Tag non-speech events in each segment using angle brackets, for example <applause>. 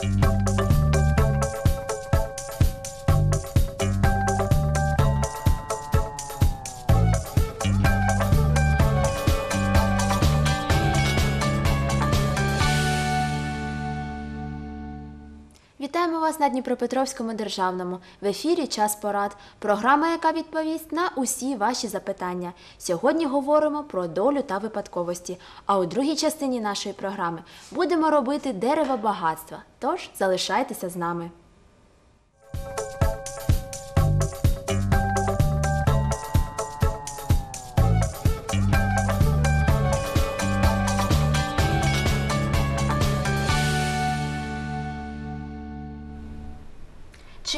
Thank you. Вас на Дніпропетровському державному. В ефірі Час порад. Програма, яка відповість на усі ваші запитання. Сьогодні говоримо про долю та випадковості. А у другій частині нашої програми будемо робити дерево багатства. Тож залишайтеся з нами.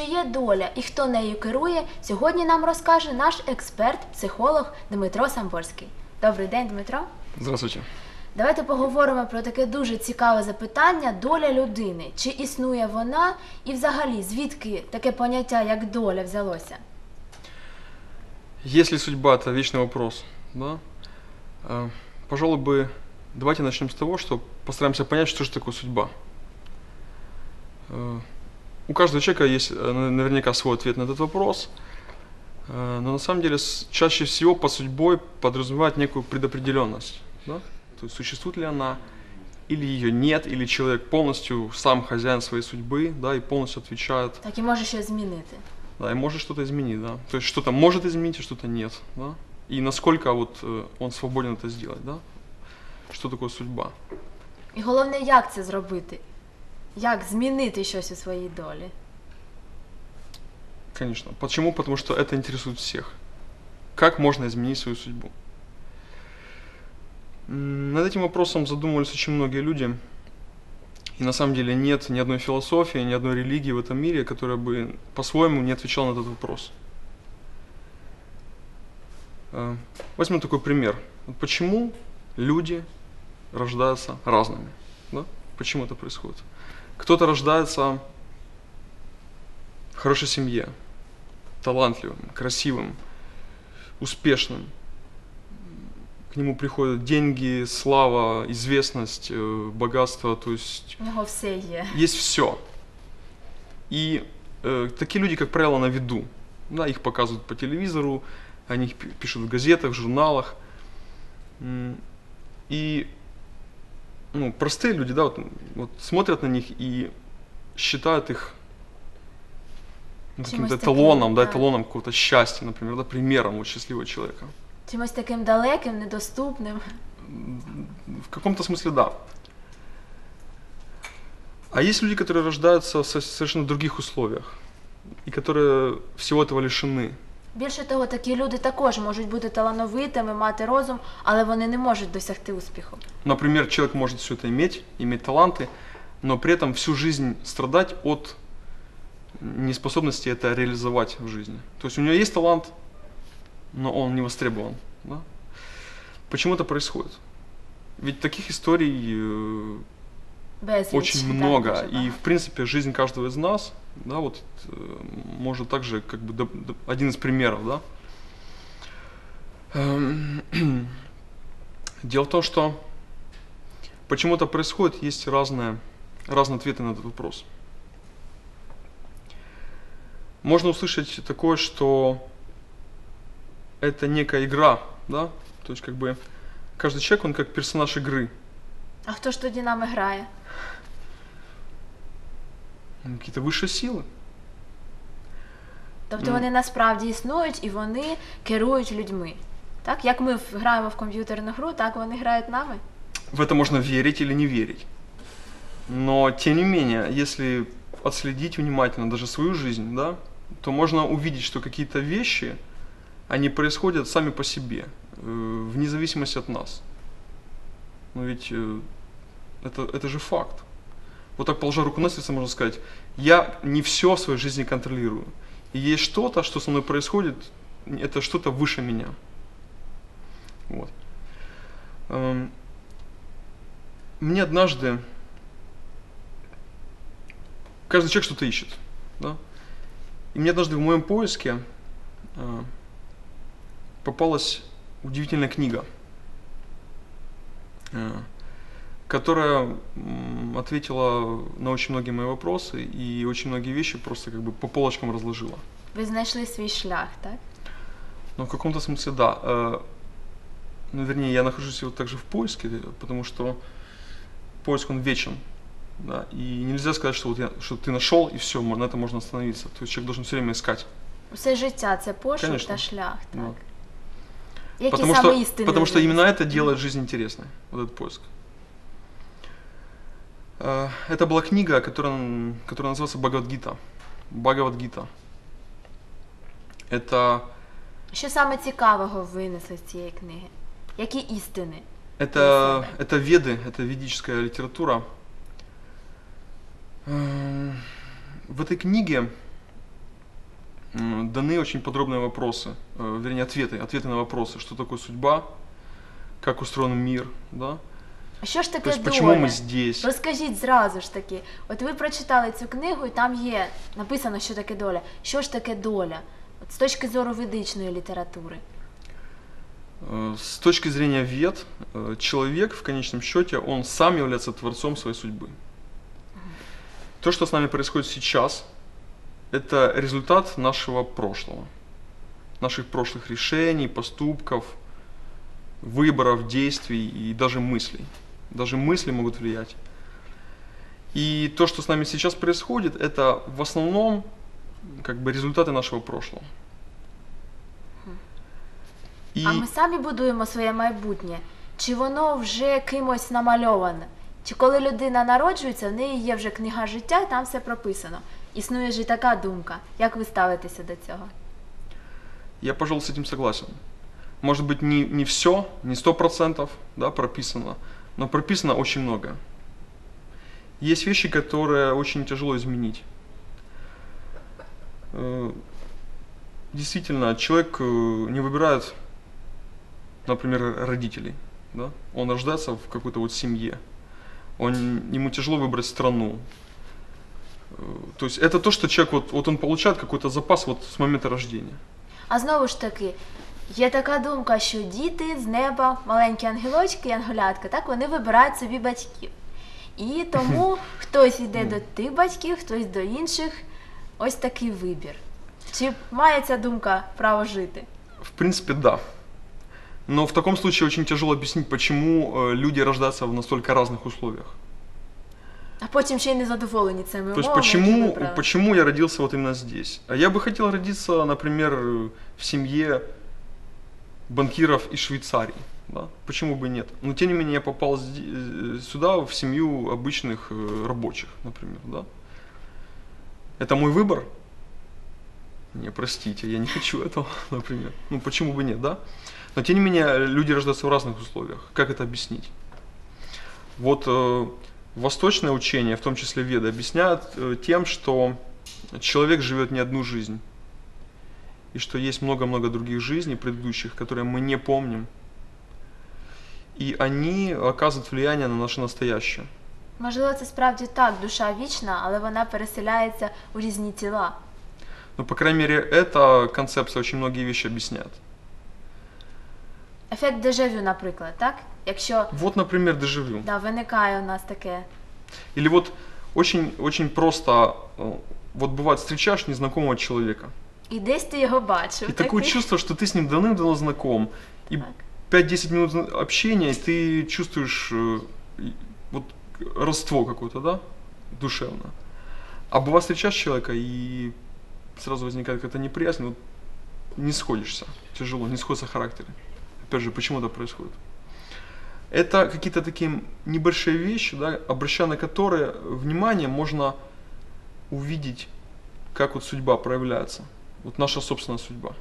Чи є доля і хто нею керує, сьогодні нам розкаже наш експерт, психолог Дмитро Самборський. Добрий день, Дмитро. Здравствуйте. Давайте поговоримо про таке дуже цікаве запитання доля людини. Чи існує вона, і взагалі звідки таке поняття, як доля, взялося? Если судьба это вечный вопрос, да, э, пожалуй бы давайте начнем с того, что постараемся понять, что же такое судьба. Э, У каждого человека есть э, на- наверняка свой ответ на этот вопрос, э, но на самом деле с- чаще всего под судьбой подразумевает некую предопределенность. Да? То есть существует ли она, или ее нет, или человек полностью сам хозяин своей судьбы, да, и полностью отвечает Так і може щось змінити. Да, и может что-то изменить, да. То есть что-то может изменить, а что-то нет, да. И насколько вот э, он свободен это сделать, да. Что такое судьба? І головне, як це зробити? Як змінити щось у своїй долі? Конечно. Почему? Потому что это интересует всех. Как можно изменить свою судьбу? М, Над этим вопросом задумывались очень многие люди. И на самом деле нет ни одной философии, ни одной религии в этом мире, которая бы по-своему не отвечала на этот вопрос. Э, Возьмем такой пример. Вот почему люди рождаются разными? Да? Почему это происходит? Кто-то рождается в хорошей семье, талантливым, красивым, успешным. К нему приходят деньги, слава, известность, э, богатство, то есть У все есть все. И э, такие люди, как правило, на виду. Да, их показывают по телевизору, они их пи- пишут в газетах, в журналах. И ну, простые люди, да, вот, вот смотрят на них и считают их ну, каким-то эталоном, да, да. эталоном какого-то счастья, например, да, примером вот счастливого человека. Чимось таким далеким, недоступним. В каком-то смысле да. А есть люди, которые рождаются в со- совершенно других условиях и которые всего этого лишены. Більше того, такі люди також можуть бути талановитими, мати розум, але вони не можуть досягти успіху. Например, человек может все это иметь, иметь таланты, но при этом всю жизнь страдать от неспособности это реализовать в жизни. То есть у него есть талант, но он не востребован. да? Почему это происходит? Ведь таких историй э, Безліч, очень много. И, в принципе, жизнь каждого из нас, да, вот, э, может также, как бы, один из примеров, да. Эм, <clears throat> Дело в том, что почему это происходит, есть разные, разные ответы на этот вопрос. Можно услышать такое, что это некая игра, да, то есть как бы каждый человек, он как персонаж игры, А хто ж тоді нами грає? Ну, какие-то высшие силы. Тобто Ну. вони насправді існують і вони керують людьми. Так, як ми в- граємо в комп'ютерну гру, так вони грають нами. В это можно верить или не верить. Но, тем не менее, если отследить внимательно даже свою жизнь, да, то можно увидеть, что какие-то вещи, они происходят сами по себе, э, вне зависимости от нас. Но ведь э, это, это же факт. Вот так, положа руку на сердце, можно сказать, я не все в своей жизни контролирую. И есть что-то, что со мной происходит, это что-то выше меня. Вот. Эм, мне однажды каждый человек что-то ищет, да? И мне однажды в моем поиске э, попалась удивительная книга, э, которая м, ответила на очень многие мои вопросы и очень многие вещи просто как бы по полочкам разложила. Ви знайшли свій шлях, так? Ну, в каком-то смысле, да. Э, Ну, вернее, я нахожусь вот также в поиске, э, потому что поиск, он вечен. Да, и нельзя сказать, что вот я, что ты нашел и все, на этом можно остановиться. То есть человек должен все время искать. Усе життя це пошук Конечно. та шлях, так. Вот. Які Потому саме что, істини потому ви что именно знайшли? это делает жизнь интересной, вот этот поиск. Э, Это была книга, которая, н- которая называется Бхагавадгита. Бхагавадгита. Это, Що саме цікавого винесли з цієї книги? Які істини? это, это веды, это ведическая литература. Эм, В этой книге м, даны очень подробные вопросы, э, вернее ответы, ответы на вопросы, что такое судьба, как устроен мир, да, А що ж то таке есть доля? почему мы здесь. Розкажіть зразу ж таки. От ви прочитали цю книгу, і там є написано, що таке доля. Що ж таке доля? От з точки зору ведичної літератури. Э, С точки зрения вет, э, человек в конечном счете, он сам является творцом своей судьбы. То, что с нами происходит сейчас, это результат нашего прошлого. Наших прошлых решений, поступков, выборов, действий и даже мыслей. Даже мысли могут влиять. И то, что с нами сейчас происходит, это в основном как бы результаты нашего прошлого. И... А ми самі будуємо своє майбутнє. Чи воно вже кимось намальоване? Чи коли людина народжується, в неї є вже книга життя, і там все прописано. Існує ж і така думка. Як ви ставитеся до цього? Я, пожалуй, с этим согласен. Может быть, не, не все, не сто процентов да, прописано, но прописано очень много. Есть вещи, которые очень тяжело изменить. Э, Действительно, человек э, не выбирает, например, родителей. Да? Он рождается в какой-то вот семье. Он, ему тяжело выбрать страну. Э, То есть это то, что человек, вот, вот он получает какой-то запас вот с момента рождения. А знову ж таки, є така думка, що діти з неба, маленькі ангелочки і ангелятка, так вони вибирають собі батьків. І тому хтось йде до тих батьків, хтось до інших. Ось такий вибір. Чи має ця думка право жити? В принципе, да. Но в таком случае очень тяжело объяснить, почему э, люди рождаются в настолько разных условиях. А потім ще й не задоволені цими То есть умовами, які почему, вибрали. почему я родился вот именно здесь? А я бы хотел родиться, например, э, в семье банкиров из Швейцарии. Да? Почему бы нет? Но тем не менее я попал э, сюда в семью обычных э, рабочих, например. Да? Это мой выбор? Не, простите, я не хочу <laughs> этого, например. Ну почему бы нет, да? Но тем не менее люди рождаются в разных условиях. Как это объяснить? Вот э, восточное учение, в том числе Веды, объясняют э, тем, что человек живет не одну жизнь И что есть много-много других жизней предыдущих, которые мы не помним. И они оказывают влияние на наше настоящее. Можливо, це справді так, душа вічна, але вона переселяється у різні тіла. Но, по крайней мере, эта концепция очень многие вещи объясняет. Ефект дежавю, наприклад, так? Якщо Вот, например, дежавю. да, виникає у нас таке. Или вот очень, очень просто, э, вот бывает, встречаешь незнакомого человека, І десь ти його бачив. и такое такий. чувство, что ты с ним давным-давно знаком, и Так. 5-10 минут общения, и ты чувствуешь э, и- вот родство какое-то, да, душевно. А бывает, встречаешь человека, и сразу возникает какая-то неприязнь, вот не сходишься, тяжело, не сходятся характеры. Опять же, почему это происходит? Это какие-то такие небольшие вещи, да, обращая на которые внимание, можно увидеть, как вот судьба проявляется. Вот наша собственная судьба.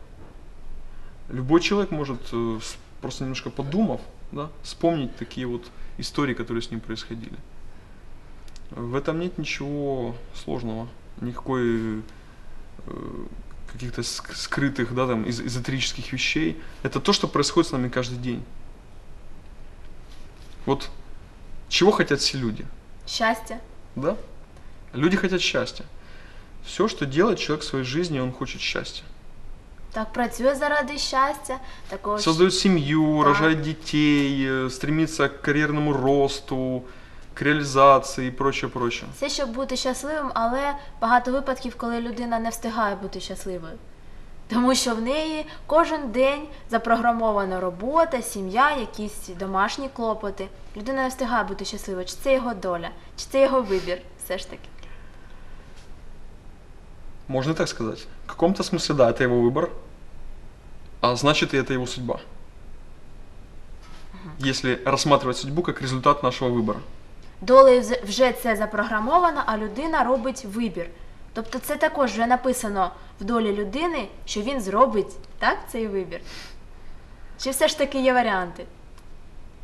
Любой человек может, э, просто немножко подумав, да, вспомнить такие вот истории, которые с ним происходили. В этом нет ничего сложного, никакой э, каких-то ск- скрытых, да, там, эз- эзотерических вещей. Это то, что происходит с нами каждый день. Вот чего хотят все люди, Щастя. да? Люди хотят счастья. Все, что делает человек в своей жизни, он хочет счастья. Так працює заради щастя, також Создает семью, рожает детей, э, стремится к карьерному росту, к реализации и прочее, прочее. Це щоб бути щасливим, але багато випадків, коли людина не встигає бути щасливою. Тому що в неї кожен день запрограмована робота, сім'я, якісь домашні клопоти. Людина не встигає бути щасливою. Чи це його доля, чи це його вибір, все ж таки. Можно и так сказать. В каком-то смысле, да, это его выбор, а значит и это его судьба. Если рассматривать судьбу как результат нашего выбора. Долею вз- вже це запрограмовано, а людина робить вибір. Тобто це також вже написано в долі людини, що він зробить так цей вибір. Чи все ж таки є варіанти?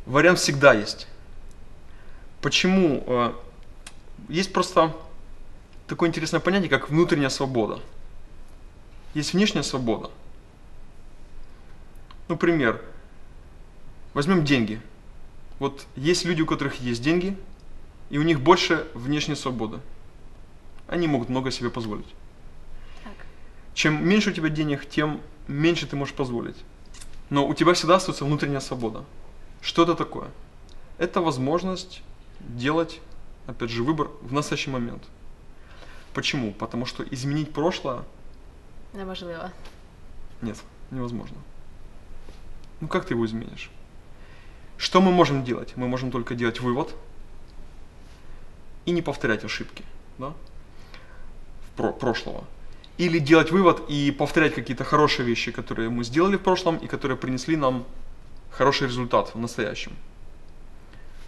Вариант всегда есть. Почему? Э, Есть просто такое интересное понятие, как внутренняя свобода. Есть внешняя свобода. Ну, пример. Возьмем деньги. Вот есть люди, у которых есть деньги, и у них больше внешней свободы. Они могут много себе позволить. Так. Чем меньше у тебя денег, тем меньше ты можешь позволить. Но у тебя всегда остается внутренняя свобода. Что это такое? Это возможность делать, опять же, выбор в настоящий момент. Почему? Потому что изменить прошлое Неможливо. нет, невозможно. Ну как ты его изменишь? Что мы можем делать? Мы можем только делать вывод и не повторять ошибки, да? Про- прошлого. Или делать вывод и повторять какие-то хорошие вещи, которые мы сделали в прошлом и которые принесли нам хороший результат в настоящем.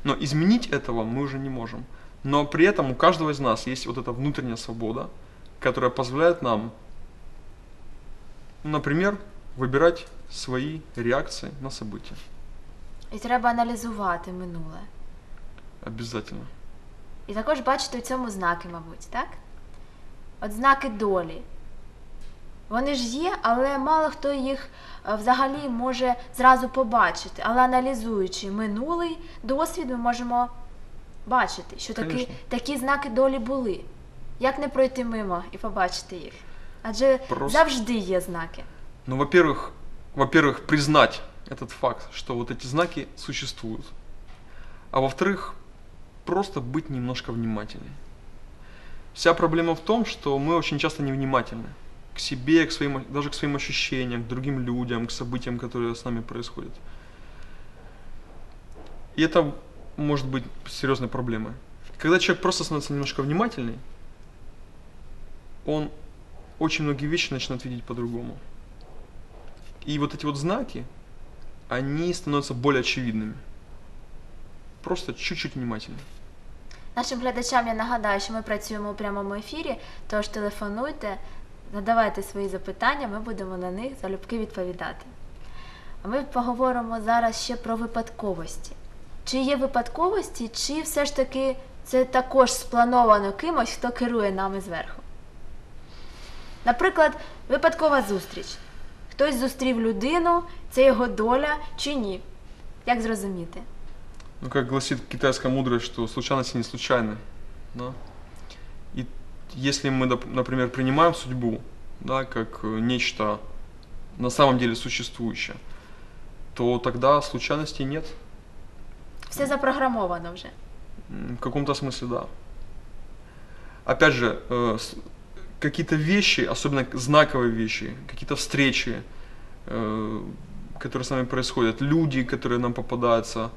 Но изменить этого мы уже не можем. Но при этом у каждого из нас есть вот эта внутренняя свобода, которая позволяет нам Например, выбирать свои реакции на события. І треба аналізувати минуле. Обязательно. І також бачити у цьому знаки, мабуть, так? От знаки долі. Вони ж є, але мало хто їх е, взагалі може зразу побачити. Але аналізуючи минулий досвід, ми можемо бачити, що такі, Конечно. такі знаки долі були. Як не пройти мимо і побачити їх? Адже Просто- завжди є знаки. Ну, во-первых, во-первых, признать этот факт, что вот эти знаки существуют. А во-вторых, просто быть немножко внимательнее. Вся проблема в том, что мы очень часто невнимательны к себе, к своим, даже к своим ощущениям, к другим людям, к событиям, которые с нами происходят. И это может быть серьезной проблемой. Когда человек просто становится немножко внимательней, он очень многие вещи начинает видеть по-другому. И вот эти вот знаки, они становятся более очевидными. Просто чуть-чуть внимательнее. Нашим глядачам я нагадаю, що ми працюємо у прямому ефірі, тож телефонуйте, задавайте свої запитання, ми будемо на них залюбки відповідати. А ми поговоримо зараз ще про випадковості. Чи є випадковості, чи все ж таки це також сплановано кимось, хто керує нами зверху? Наприклад, випадкова зустріч. Хтось зустрів людину, це його доля чи ні? Як зрозуміти? Ну, как гласит китайская мудрость, что случайности не случайны. Да? И если мы, доп- например, принимаем судьбу, да, как э, нечто на самом деле существующее, то тогда случайностей нет. Все запрограмовано вже. М, В каком-то смысле, да. Опять же, э, какие-то вещи, особенно знаковые вещи, какие-то встречи, э, которые с нами происходят, люди, которые нам попадаются,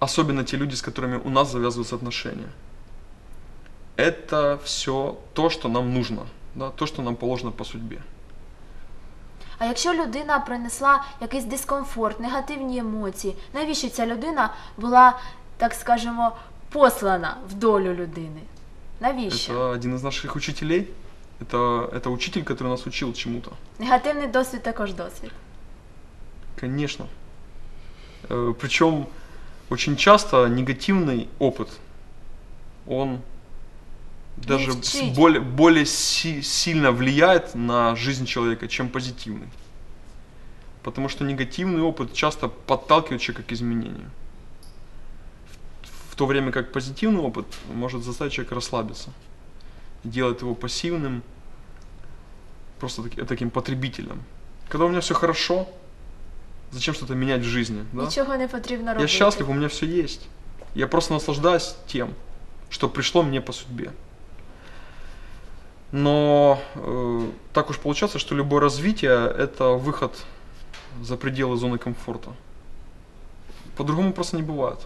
особенно те люди, с которыми у нас завязываются отношения. Это все то, что нам нужно, да, то, что нам положено по судьбе. А якщо людина принесла якийсь дискомфорт, негативні емоції, навіщо ця людина була, так скажемо, послана в долю людини? Навіщо? Это один из наших учителей. Это, это учитель, который нас учил чему-то. Негативний досвід також досвід. Конечно. Причем очень часто негативный опыт, он даже более, более си- сильно влияет на жизнь человека, чем позитивный. Потому что негативный опыт часто подталкивает человека к изменению. В, в то время как позитивный опыт может заставить человека расслабиться. Делает его пассивным, просто таки- таким потребителем. Когда у меня все хорошо, зачем что-то менять в жизни? Да? Нічого не потрібно робити. Я счастлив, у меня все есть. Я просто наслаждаюсь тем, что пришло мне по судьбе. Но э, так уж получается, что любое развитие это выход за пределы зоны комфорта. По-другому просто не бывает.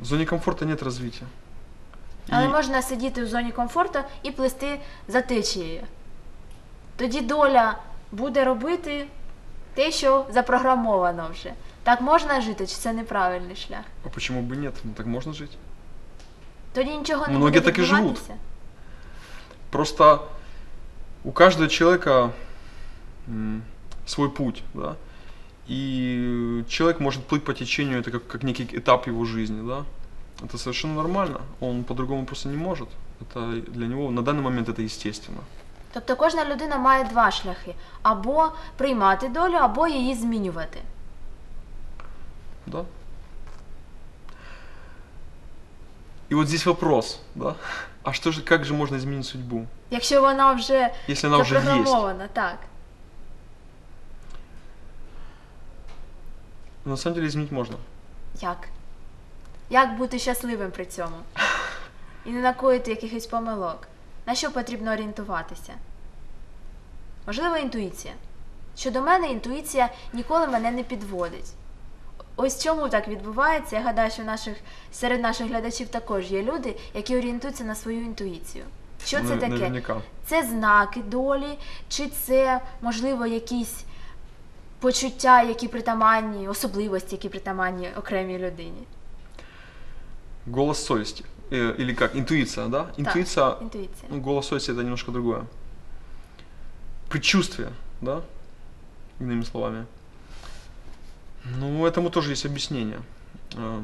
В зоне комфорта нет развития. Але І- можна сидіти в зоні комфорту і плисти за течією. Тоді доля буде робити те, що запрограмовано вже. Так можна жити, чи це неправильний шлях? А почему бы нет? Ну, так можно жить. Тоді нічого не Многі буде так і живуть. відбуватися. Просто у каждого человека м, свой путь, да. И человек может плыть по течению, это как, как некий этап его жизни, да. Это совершенно нормально. Он по-другому просто не может. Это для него на данный момент это естественно. Тобто кожна людина має два шляхи: або приймати долю, або її змінювати. Да. И вот здесь вопрос, да. А что же, как же можно изменить судьбу, Якщо вона вже если она уже есть? запрограмована, так. Но на самом деле изменить можно. Як? Як бути щасливим при цьому? І не накоїти якихось помилок. На що потрібно орієнтуватися? Можливо, інтуїція. Щодо мене, інтуїція ніколи мене не підводить. Ось чому так відбувається. Я гадаю, що наших, серед наших глядачів також є люди, які орієнтуються на свою інтуїцію. Що це Нав- таке? Наверняка. Це знаки долі, чи це, можливо, якісь почуття, які притаманні, особливості, які притаманні окремій людині. Голос совести. Э, или как? Интуиция, да? Интуиция, Так, інтуїція. ну, голос совести это немножко другое. Предчувствие, да? Иными словами. Ну, этому тоже есть объяснение. А,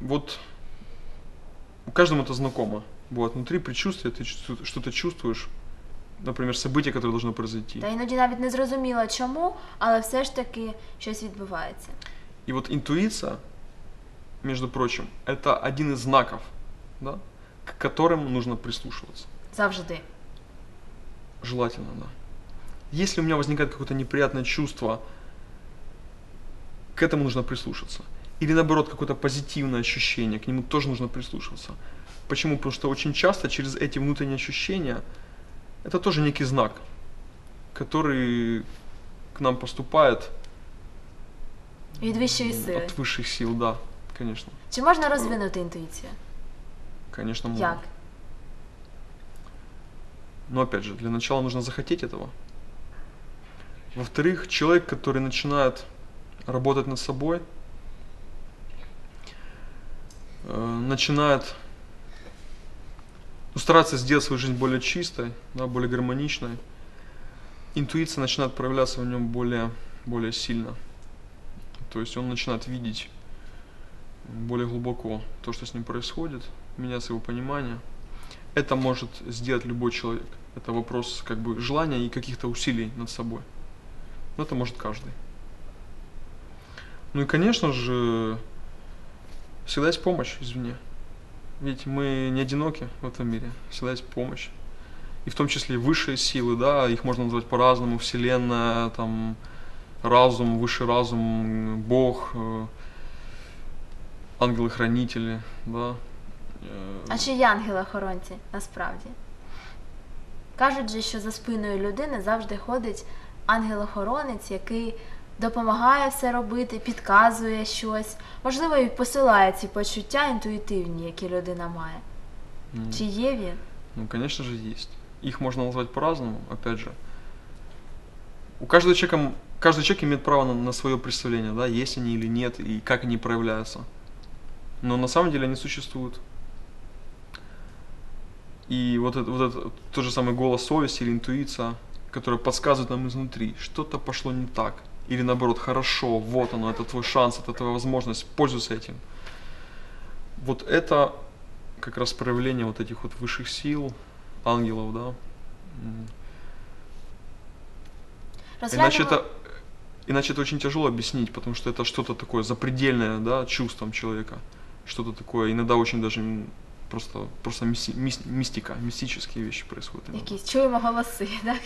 Вот каждому это знакомо. Бывает внутри предчувствие, ты чувству- что-то чувствуешь, например, событие, которое должно произойти. Та іноді навіть не зрозуміло чому, але все ж таки щось відбувається. И вот интуиция, между прочим, это один из знаков, да, к которым нужно прислушиваться. Завжди. Желательно, да. Если у меня возникает какое-то неприятное чувство, к этому нужно прислушаться. Или наоборот, какое-то позитивное ощущение, к нему тоже нужно прислушиваться. Почему? Потому что очень часто через эти внутренние ощущения это тоже некий знак, который к нам поступает Від вищої м, сили. от высших сил, да, конечно. Чи можна розвинути інтуїцію? Конечно, можно. Як? Но опять же, для начала нужно захотеть этого. Во-вторых, человек, который начинает работать над собой, э, начинает ну, стараться сделать свою жизнь более чистой, да, более гармоничной, интуиция начинает проявляться в нем более, более сильно. То есть он начинает видеть более глубоко то, что с ним происходит, меняется его понимание. Это может сделать любой человек. Это вопрос как бы желания и каких-то усилий над собой. Но это может каждый. Ну и, конечно же, всегда есть помощь извне. Ведь мы не одиноки в этом мире. Всегда есть помощь. И в том числе и высшие силы, да, их можно назвать по-разному. Вселенная, там, разум, высший разум, Бог, э, ангелы-хранители, да. э, А чи є ангели-охоронці насправді? Кажуть же, що за спиною людини завжди ходить ангел-охоронець, який допомагає все робити, підказує щось, можливо, і посилає ці почуття інтуїтивні, які людина має. м. Чи є він? Ну, конечно же, есть. Их можно назвать по-разному, опять же. У каждого человека, каждый человек имеет право на, на свое представление, да, есть они или нет, и как они проявляются. Но на самом деле они существуют. И вот, это, вот это, тот же самый голос совести или интуиция, которая подсказывает нам изнутри, что-то пошло не так. или наоборот, хорошо, вот оно, это твой шанс, это твоя возможность, пользуйся этим. Вот это как раз проявление вот этих вот высших сил, ангелов, да. М. Иначе это, иначе это очень тяжело объяснить, потому что это что-то такое запредельное, да, чувством человека. Что-то такое, иногда очень даже просто, просто мисти- мис- мистика, мистические вещи происходят. иногда. Якісь чуємо голоси, так?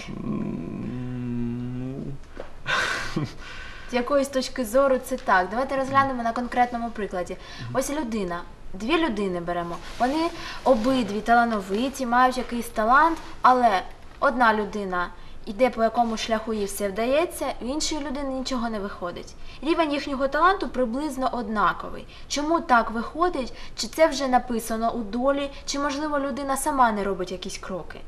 З якоїсь точки зору це так. Давайте розглянемо на конкретному прикладі. Ось людина. Дві людини беремо. Вони обидві талановиті, мають якийсь талант, але одна людина йде по якому шляху їй все вдається, в іншої людини нічого не виходить. Рівень їхнього таланту приблизно однаковий. Чому так виходить? Чи це вже написано у долі, чи можливо людина сама не робить якісь кроки?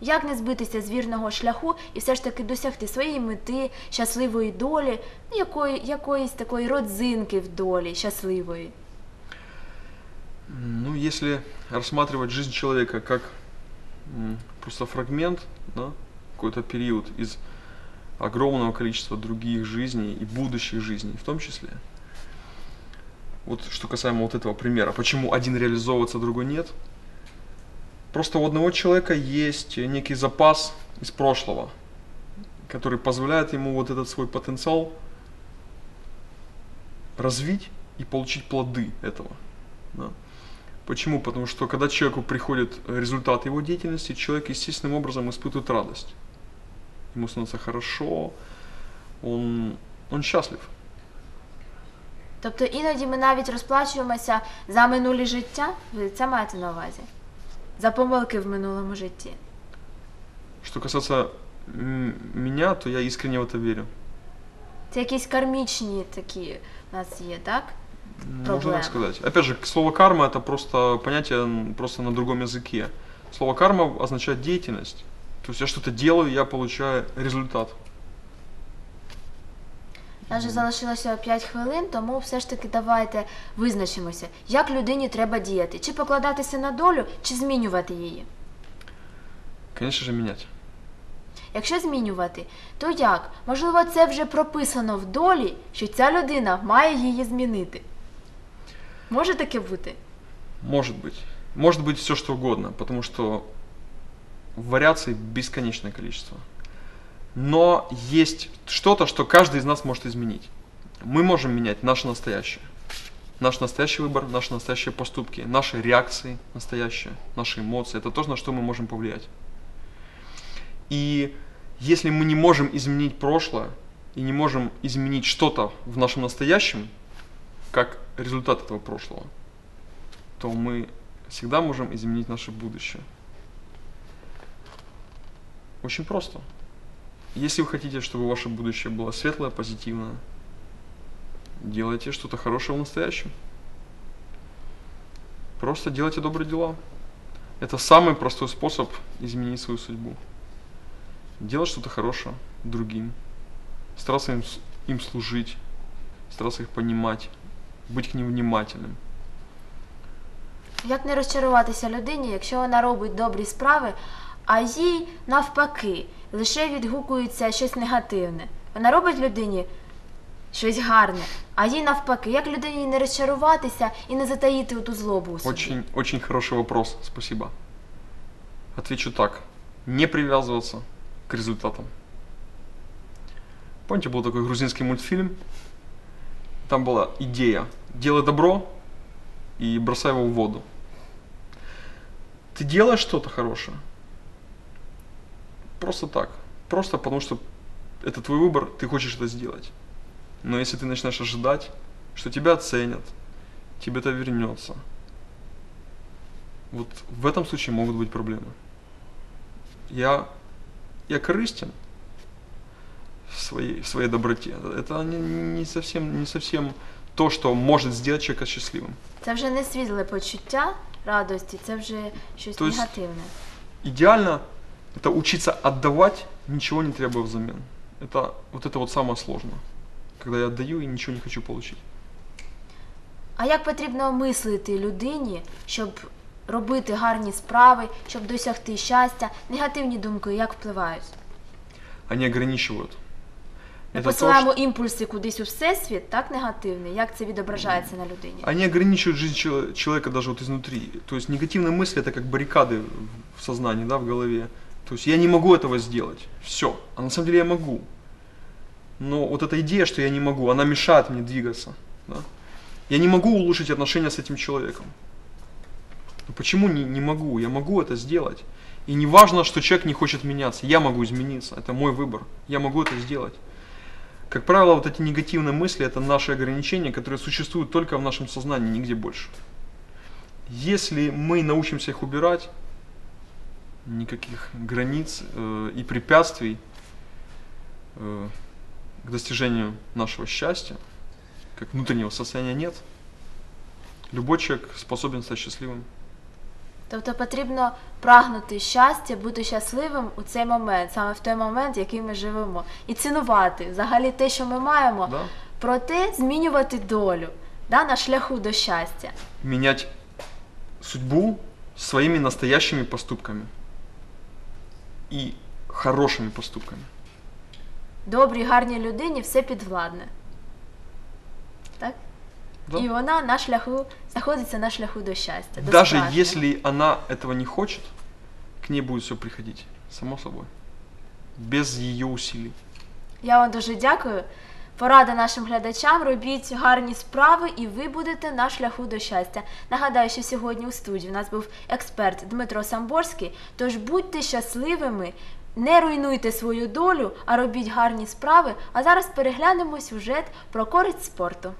Як не збитися з вірного шляху і все ж таки досягти своєї мети, щасливої долі, ну, якої, якоїсь такої родзинки в долі щасливої? Ну, если рассматривать жизнь человека как м, просто фрагмент, да, какой-то период из огромного количества других жизней и будущих жизней в том числе. Вот что касаемо вот этого примера, почему один реализовывается, другой нет. Просто у одного человека есть некий запас из прошлого, который позволяет ему вот этот свой потенциал развить и получить плоды этого. да. Почему? Потому что когда человеку приходит результат его деятельности, человек естественным образом испытывает радость. Ему становится хорошо, он, он счастлив. Тобто іноді ми навіть розплачуємося за минулі життя, ви це маєте на увазі? За помилки в минулому житті. Что касается м, меня, то я искренне в это верю. Це якісь кармічні такі у нас є, так? Можно Проблема. так сказать. Опять же, слово карма это просто понятие м, просто на другом языке. Слово карма означает деятельность. То есть я что-то делаю, я получаю результат. У нас же залишилося 5 хвилин, тому все ж таки давайте визначимося, як людині треба діяти, чи покладатися на долю, чи змінювати її. Конечно же, менять. Якщо змінювати, то як? Можливо, це вже прописано в долі, що ця людина має її змінити. Може таке бути? Может быть. Может быть все что угодно, потому что вариаций бесконечное количество. Но есть что-то, что каждый из нас может изменить. Мы можем менять наше настоящее. Наш настоящий выбор, наши настоящие поступки, наши реакции настоящие, наши эмоции. Это то, на что мы можем повлиять. И если мы не можем изменить прошлое и не можем изменить что-то в нашем настоящем, как результат этого прошлого, то мы всегда можем изменить наше будущее. Очень просто. Если вы хотите, чтобы ваше будущее было светлое, позитивное, делайте что-то хорошее в настоящем. Просто делайте добрые дела. Это самый простой способ изменить свою судьбу. Делать что-то хорошее другим. Стараться им, с- им служить. Стараться их понимать. Быть к ним внимательным. Як не розчаруватися людині, якщо вона робить добрі справи, а їй навпаки лише відгукується щось негативне. Вона робить людині щось гарне, а їй навпаки, як людині не розчаруватися і не затаїти ту злобу у собі? Очень, очень хороший вопрос, спасибо. Отвечу так. Не привязываться к результатам. Помните, был такой грузинский мультфильм? Там была идея. Делай добро и бросай его в воду. Ты делаешь что-то хорошее. Просто так. Просто потому что это твой выбор, ты хочешь это сделать. Но если ты начинаешь ожидать, что тебя оценят, тебе это вернется, вот в этом случае могут быть проблемы. Я, я корыстен в своей, в своей доброте. Это не, не, совсем, не совсем то, что может сделать человека счастливым. Це вже не світле почуття радості, це вже щось То есть- негативне. Идеально это учиться отдавать, ничего не требуя взамен. Это вот это вот самое сложное. Когда я отдаю и ничего не хочу получить. А як потрібно мислити людині, щоб робити гарні справи, щоб досягти щастя? Негативні думки як впливають? Они ограничивают. Ми Это то, посилаємо імпульси кудись у всесвіт, так негативний. Як це відображається на людині? Они ограничивают жизнь чело- человека даже вот изнутри. То есть негативные мысли это как баррикады в сознании, да, в голове. То есть я не могу этого сделать. Все. А на самом деле я могу. Но вот эта идея, что я не могу, она мешает мне двигаться. Да? Я не могу улучшить отношения с этим человеком. Но почему не, не могу? Я могу это сделать. И не важно, что человек не хочет меняться. Я могу измениться. Это мой выбор. Я могу это сделать. Как правило, вот эти негативные мысли это наши ограничения, которые существуют только в нашем сознании, нигде больше. Если мы научимся их убирать, никаких границ э, и препятствий э, к достижению нашего счастья, как внутреннего состояния нет, любой человек способен стать счастливым. Тобто потрібно прагнути щастя, бути щасливим у цей момент, саме в той момент, в який ми живемо, і цінувати взагалі те, що ми маємо, Да? проте змінювати долю да, на шляху до щастя. Менять судьбу своими настоящими поступками и хорошими поступками. Добрій, гарній людині все підвладне. Так? Да? І вона на шляху знаходиться на шляху до щастя. До Даже справжнього. если она этого не хочет, к ней будет все приходить, само собой, без ее усилий. Я вам дуже дякую. Порада нашим глядачам, робіть гарні справи, і ви будете на шляху до щастя. Нагадаю, що сьогодні у студії у нас був експерт Дмитро Самборський. Тож будьте щасливими, не руйнуйте свою долю, а робіть гарні справи. А зараз переглянемо сюжет про користь спорту.